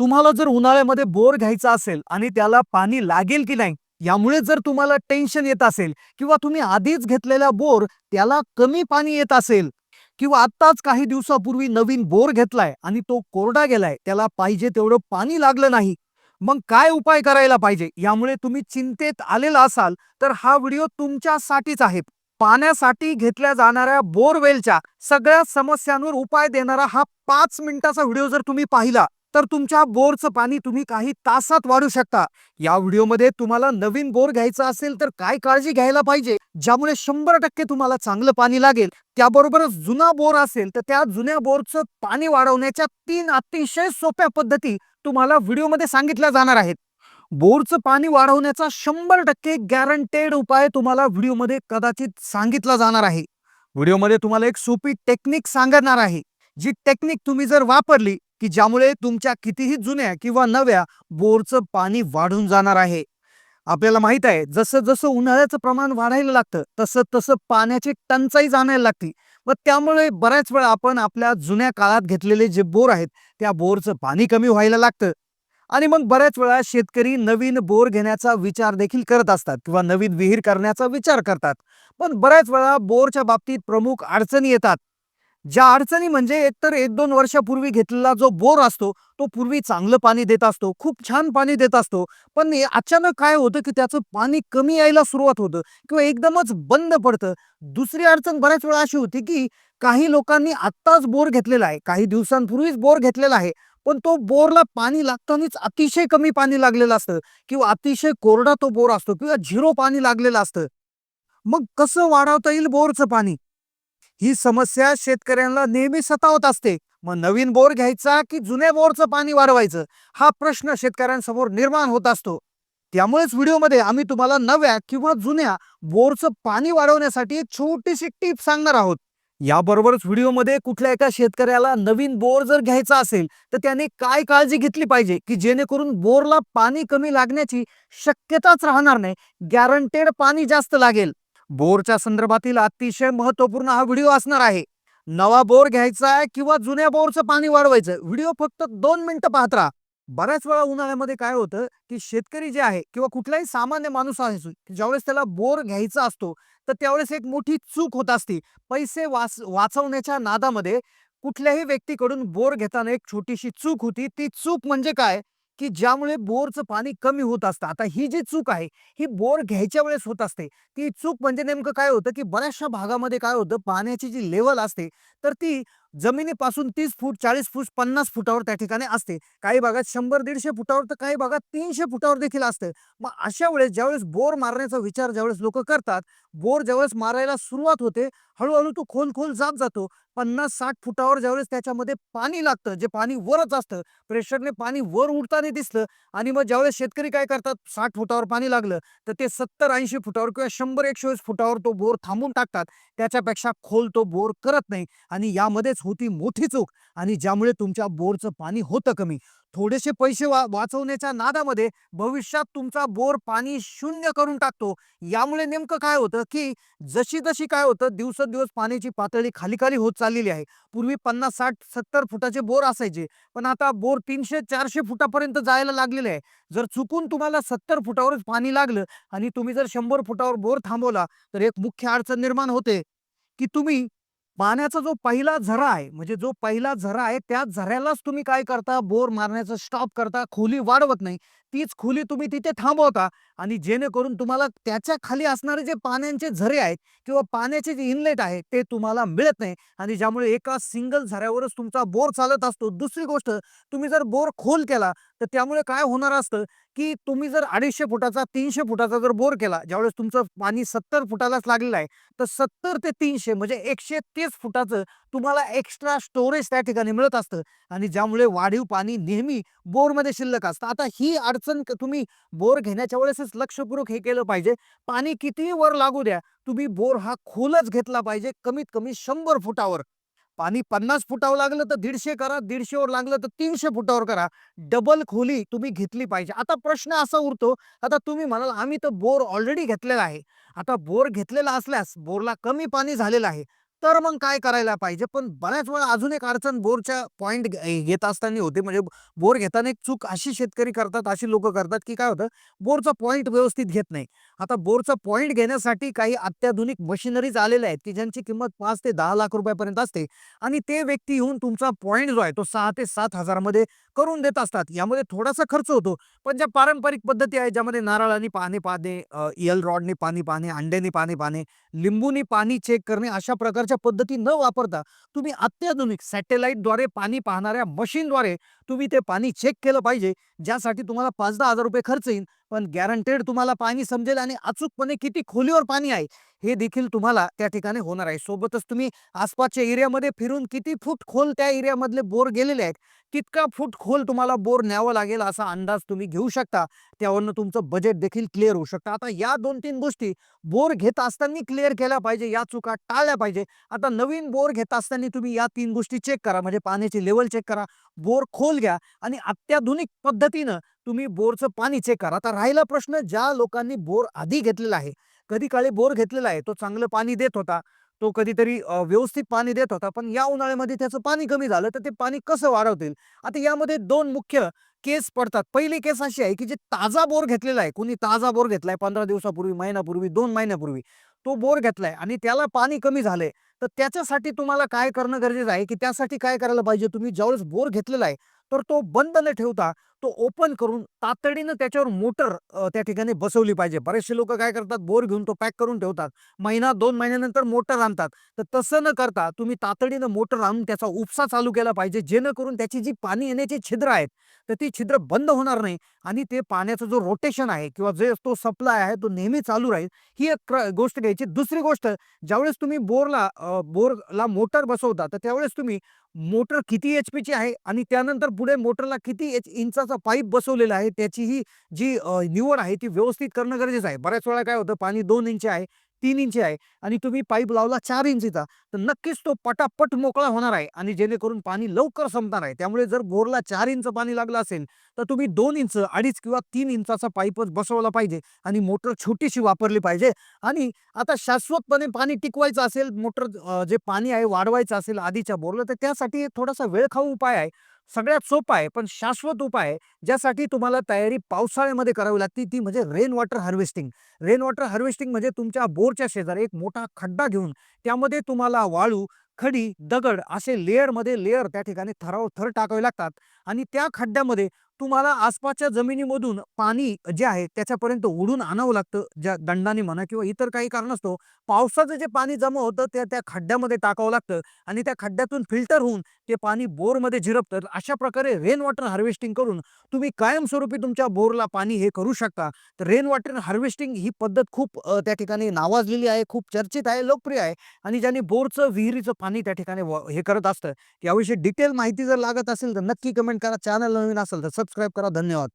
तुम्हाला जर उन्हाळ्यामध्ये बोर घ्यायचा असेल आणि त्याला पाणी लागेल की नाही यामुळे जर तुम्हाला टेन्शन येत असेल किंवा तुम्ही आधीच घेतलेला बोर त्याला कमी पाणी येत असेल किंवा आत्ताच काही दिवसापूर्वी नवीन बोर घेतलाय आणि तो कोरडा गेलाय त्याला पाहिजे तेवढं पाणी लागलं नाही मग काय उपाय करायला पाहिजे? यामुळे तुम्ही चिंतेत आलेला असाल तर हा व्हिडिओ तुमच्यासाठीच आहे. पाण्यासाठी घेतल्या जाणाऱ्या बोरवेलच्या सगळ्या समस्यांवर उपाय देणारा हा पाच मिनिटाचा व्हिडिओ जर तुम्ही पाहिला तर तुमच्या बोरचं पाणी तुम्ही काही तासात वाढू शकता. या व्हिडिओमध्ये तुम्हाला नवीन बोर घ्यायचा असेल तर काय काळजी घ्यायला पाहिजे ज्यामुळे शंभर टक्के तुम्हाला चांगलं पाणी लागेल. त्याबरोबरच जुना बोर असेल तर त्या जुन्या बोरचं पाणी वाढवण्याच्या तीन अतिशय सोप्या पद्धती तुम्हाला व्हिडिओमध्ये सांगितल्या जाणार आहेत. बोरचं पाणी वाढवण्याचा शंभर टक्के गॅरंटेड उपाय तुम्हाला व्हिडिओमध्ये कदाचित सांगितला जाणार आहे. व्हिडिओमध्ये तुम्हाला एक सोपी टेक्निक सांगणार आहे. जी टेक्निक तुम्ही जर वापरली की ज्यामुळे तुमच्या कितीही जुन्या किंवा नव्या बोरचं पाणी वाढून जाणार आहे. आपल्याला माहीत आहे जसं जसं उन्हाळ्याचं प्रमाण वाढायला लागतं तसं तसं पाण्याची टंचाई जाणायला लागते. व त्यामुळे बऱ्याच वेळा आपण आपल्या जुन्या काळात घेतलेले जे बोर आहेत त्या बोरचं पाणी कमी व्हायला लागतं. आणि मग बऱ्याच वेळा शेतकरी नवीन बोर घेण्याचा विचार देखील करत असतात किंवा नवीन विहीर करण्याचा विचार करतात. पण बऱ्याच वेळा बोरच्या बाबतीत प्रमुख अडचणी येतात. ज्या अडचणी म्हणजे एकतर एक दोन वर्षापूर्वी घेतलेला जो बोर असतो तो पूर्वी चांगलं पाणी देत असतो खूप छान पाणी देत असतो. पण अचानक काय होतं की त्याचं पाणी कमी यायला सुरुवात होतं किंवा एकदमच बंद पडतं. दुसरी अडचण बऱ्याच वेळा अशी होती की काही लोकांनी आत्ताच बोर घेतलेला आहे. काही दिवसांपूर्वीच बोर घेतलेला आहे. पण तो बोरला पाणी लागतानाच अतिशय कमी पाणी लागलेलं असतं किंवा अतिशय कोरडा तो बोर असतो किंवा झिरो पाणी लागलेलं असतं. मग कसं वाढवता येईल बोरचं पाणी? ही समस्या शेतकऱ्यांना नेहमी सतावत असते. मग नवीन बोर घ्यायचा की जुन्या बोरचं पाणी वाढवायचं? हा प्रश्न शेतकऱ्यांसमोर निर्माण होत असतो. त्यामुळेच व्हिडिओमध्ये आम्ही तुम्हाला नव्या किंवा जुन्या बोरचं पाणी वाढवण्यासाठी एक छोटीशी टीप सांगणार आहोत. याबरोबरच व्हिडिओमध्ये कुठल्या एका शेतकऱ्याला नवीन बोर जर घ्यायचा असेल तर त्याने काय काळजी घेतली पाहिजे? की जेणेकरून बोरला पाणी कमी लागण्याची शक्यताच राहणार नाही गॅरंटेड पाणी जास्त लागेल. बोरच्या संदर्भातील अतिशय महत्त्वपूर्ण हा व्हिडिओ असणार आहे. नवा बोर घ्यायचा आहे किंवा जुन्या बोरचं पाणी वाढवायचं व्हिडिओ फक्त दोन मिनिटं पाहत राहा. बऱ्याच वेळा उन्हाळ्यामध्ये काय होतं की शेतकरी जे आहे किंवा कुठलाही सामान्य माणूस असो ज्यावेळेस त्याला बोर घ्यायचा असतो तर त्यावेळेस एक मोठी चूक होत असते. पैसे वाच वाचवण्याच्या नादामध्ये कुठल्याही व्यक्तीकडून बोर घेताना एक छोटीशी चूक होती. ती चूक म्हणजे काय? की ज्यामुळे बोरचं पाणी कमी होत असतं. आता ही जी चूक आहे ही बोर घ्यायच्या वेळेस होत असते. ती चूक म्हणजे नेमकं काय होतं की बऱ्याचशा भागामध्ये काय होतं पाण्याची जी लेवल असते तर ती जमिनीपासून तीस फूट चाळीस फूट पन्नास फुटावर त्या ठिकाणी असते. काही भागात शंभर दीडशे फुटावर तर काही भागात तीनशे फुटावर देखील असतं. मग अशा वेळेस ज्यावेळेस बोर मारण्याचा विचार ज्यावेळेस लोक करतात बोर ज्यावेळेस मारायला सुरुवात होते हळूहळू तो खोल खोल जात जातो. पन्नास साठ फुटावर ज्यावेळेस त्याच्यामध्ये पाणी लागतं जे पाणी वरच असतं प्रेशरने पाणी वर उडताना दिसलं आणि मग ज्यावेळेस शेतकरी काय करतात साठ फुटावर पाणी लागलं तर ते सत्तर ऐंशी फुटावर किंवा शंभर एकशे फुटावर तो बोर थांबून टाकतात. त्याच्यापेक्षा खोल तो बोर करत नाही आणि यामध्येच होती मोठी चूक आणि ज्यामुळे तुमच्या बोरचं पाणी होतं कमी. थोडेसे पैसे वा वाचवण्याच्या नादामध्ये भविष्यात तुमचा बोर पाणी शून्य करून टाकतो. यामुळे नेमकं काय होतं की जशी तशी काय होतं दिवसेंदिवस पाण्याची पातळी खाली खाली होत चाललेली आहे. पूर्वी पन्नास साठ सत्तर फुटाचे बोर असायचे. पण आता बोर तीनशे चारशे फुटापर्यंत जायला लागलेले आहे. जर चुकून तुम्हाला सत्तर फुटावरच पाणी लागलं आणि तुम्ही जर शंभर फुटावर बोर थांबवला तर एक मुख्य अडचण निर्माण होते की तुम्ही पाण्याचा जो पहिला झरा आहे म्हणजे जो पहिला झरा आहे त्या झऱ्यालाच तुम्ही काय करता? बोर मारण्याचं स्टॉप करता खोली वाढवत नाही. तीच खोली तुम्ही तिथे थांबवता आणि जेणेकरून तुम्हाला त्याच्याखाली असणारे जे पाण्याचे झरे आहेत किंवा पाण्याचे जे इनलेट आहे ते तुम्हाला मिळत नाही. आणि ज्यामुळे एका सिंगल झऱ्यावरच तुमचा बोर चालत असतो. दुसरी गोष्ट तुम्ही जर बोर खोल केला तर त्यामुळे काय होणार असतं की तुम्ही जर अडीचशे फुटाचा तीनशे फुटाचा जर बोर केला ज्यावेळेस तुमचं पाणी सत्तर फुटालाच लागलेलं आहे तर सत्तर ते तीनशे म्हणजे एकशे तीस फुटाचं तुम्हाला एक्स्ट्रा स्टोरेज त्या ठिकाणी मिळत असतं. आणि ज्यामुळे वाढीव पाणी नेहमी बोरमध्ये शिल्लक असतं. आता ही अडचण वाचन तुम्ही बोर घेण्याच्या वेळेसच लक्षपूर्वक हे केलं पाहिजे. पाणी कितीही वर लागू द्या तुम्ही बोर हा खोलच घेतला पाहिजे कमीत कमी शंभर फुटावर. पाणी पन्नास फुटावर लागलं तर दीडशे करा दीडशेवर लागलं तर तीनशे फुटावर करा. डबल खोली तुम्ही घेतली पाहिजे. आता प्रश्न असा उरतो आता तुम्ही म्हणाल आम्ही तर बोर ऑलरेडी घेतलेला आहे. आता बोर घेतलेला असल्यास बोरला कमी पाणी झालेलं आहे. तर मग काय करायला पाहिजे? पण बऱ्याच वेळा अजून एक अडचण बोरच्या पॉईंट घेत असताना होते. म्हणजे बोर घेताना एक चूक अशी शेतकरी करतात अशी लोक करतात की काय होतं? बोरचा पॉईंट व्यवस्थित घेत नाही. आता बोरचा पॉईंट घेण्यासाठी काही अत्याधुनिक मशिनरीज आलेल्या आहेत की ज्यांची किंमत पाच ते दहा लाख रुपयापर्यंत असते. आणि ते व्यक्ती येऊन तुमचा पॉईंट जो आहे तो सहा ते सात हजारामध्ये करून देत असतात. यामध्ये थोडासा खर्च होतो. पण ज्या पारंपरिक पद्धती आहेत ज्यामध्ये नारळाने पाणी पाहणे इयल रॉडने पाणी पाहणे अंड्याने पाणी पाहणे लिंबूनी पाणी चेक करणे अशा प्रकारच्या पद्धती न वापरता तुम्ही अत्याधुनिक सॅटेलाईटद्वारे पाणी पाहणाऱ्या मशीनद्वारे तुम्ही ते पाणी चेक केलं पाहिजे ज्यासाठी तुम्हाला पाच दहा हजार रुपये खर्च येईल. पण गॅरंटेड तुम्हाला पाणी समजेल आणि अचूकपणे किती खोलीवर पाणी आहे हे देखील तुम्हाला त्या ठिकाणी होणार आहे. सोबतच तुम्ही आसपासच्या एरियामध्ये फिरून किती फूट खोल त्या एरियामधले बोर गेलेले आहेत तितका फूट खोल तुम्हाला बोर न्यावं लागेल असा अंदाज तुम्ही घेऊ शकता. त्यावरनं तुमचं बजेट देखील क्लिअर होऊ शकतं. आता या दोन तीन गोष्टी बोर घेत असताना क्लिअर केल्या पाहिजे या चुका टाळल्या पाहिजे. आता नवीन बोर घेत असताना तुम्ही या तीन गोष्टी चेक करा म्हणजे पाण्याची लेवल चेक करा बोर खोल घ्या आणि अत्याधुनिक पद्धतीनं तुम्ही बोरचं पाणी चेक करा. आता राहिला प्रश्न ज्या लोकांनी बोर आधी घेतलेला आहे कधी काळी बोर घेतलेला आहे तो चांगलं पाणी देत होता तो कधीतरी व्यवस्थित पाणी देत होता पण या उन्हाळ्यामध्ये त्याचं पाणी कमी झालं तर ते पाणी कसं वाढवतील? आता यामध्ये दोन मुख्य केस पडतात. पहिली केस अशी आहे की जे ताजा बोर घेतलेला आहे कोणी ताजा बोर घेतलाय पंधरा दिवसापूर्वी महिन्यापूर्वी दोन महिन्यापूर्वी तो बोर घेतलाय आणि त्याला पाणी कमी झालंय तर त्याच्यासाठी तुम्हाला काय करणं गरजेचं आहे? की त्यासाठी काय करायला पाहिजे? तुम्ही ज्यावेळेस बोर घेतलेला आहे तर तो बंद न ठेवता तो ओपन करून तातडीनं त्याच्यावर मोटर त्या ठिकाणी बसवली पाहिजे. बरेचसे लोक काय करतात बोर घेऊन तो पॅक करून ठेवतात. महिना दोन महिन्यानंतर मोटर आणतात. तर तसं न करता तुम्ही तातडीनं मोटर आणून त्याचा उपसा चालू केला पाहिजे जेणेकरून त्याची जी पाणी येण्याची छिद्र आहेत तर ती छिद्र बंद होणार नाही आणि ते पाण्याचं जो रोटेशन आहे किंवा जे तो सप्लाय आहे तो नेहमी चालू राहील ही एक क्र- गोष्ट घ्यायची. दुसरी गोष्ट ज्यावेळेस तुम्ही बोरला बोरला मोटर बसवता तर त्यावेळेस तुम्ही मोटर किती एच पीची आहे आणि त्यानंतर पुढे मोटरला किती एच इंचाचा पाईप बसवलेला आहे त्याची ही जी निवड आहे ती व्यवस्थित करणं गरजेचं आहे. बऱ्याच वेळा काय होतं पाणी दोन इंच आहे तीन इंची आहे आणि तुम्ही पाईप लावला चार इंचीचा तर नक्कीच तो पटापट मोकळा होणार आहे आणि जेणेकरून पाणी लवकर संपणार आहे. त्यामुळे जर बोरला चार इंच पाणी लागलं असेल तर तुम्ही दोन इंच अडीच किंवा तीन इंचाचा पाईपच बसवला पाहिजे आणि मोटर छोटीशी वापरली पाहिजे. आणि आता शाश्वतपणे पाणी टिकवायचं असेल मोटर जे पाणी आहे वाढवायचं असेल आधीच्या बोरला तर त्यासाठी थोडासा वेळखाऊ उपाय आहे. सगळ्यात सोपा आहे पण शाश्वत उपाय आहे ज्यासाठी तुम्हाला तयारी पावसाळ्यामध्ये करावी लागते ती म्हणजे rain water harvesting rain water harvesting म्हणजे तुमच्या बोरच्या शेजारी एक मोठा खड्डा घेऊन त्यामध्ये तुम्हाला वाळू खडी दगड असे लेअरमध्ये लेअर त्या ठिकाणी थराव थर टाकावे लागतात आणि त्या खड्ड्यामध्ये तुम्हाला आसपासच्या जमिनीमधून पाणी जे आहे त्याच्यापर्यंत ओढून आणावं लागतं ज्या दंडाने म्हणा किंवा इतर काही कारणास्तव पावसाचं जे पाणी जमा होतं ते त्या खड्ड्यामध्ये टाकावं लागतं आणि त्या खड्ड्यातून फिल्टर होऊन ते पाणी बोरमध्ये झिरपतं. अशा प्रकारे रेन वॉटर हार्वेस्टिंग करून तुम्ही कायमस्वरूपी तुमच्या बोरला पाणी हे करू शकता. तर रेन वॉटर हार्वेस्टिंग ही पद्धत खूप त्या ठिकाणी नावाजलेली आहे खूप चर्चित आहे लोकप्रिय आहे आणि ज्यांनी बोरचं विहिरीचं पाणी त्या ठिकाणी व- हे करत असतं. याविषयी डिटेल माहिती जर लागत असेल तर नक्की कमेंट करा. चॅनल नवीन असेल तर सबस्क्राईब करा. धन्यवाद.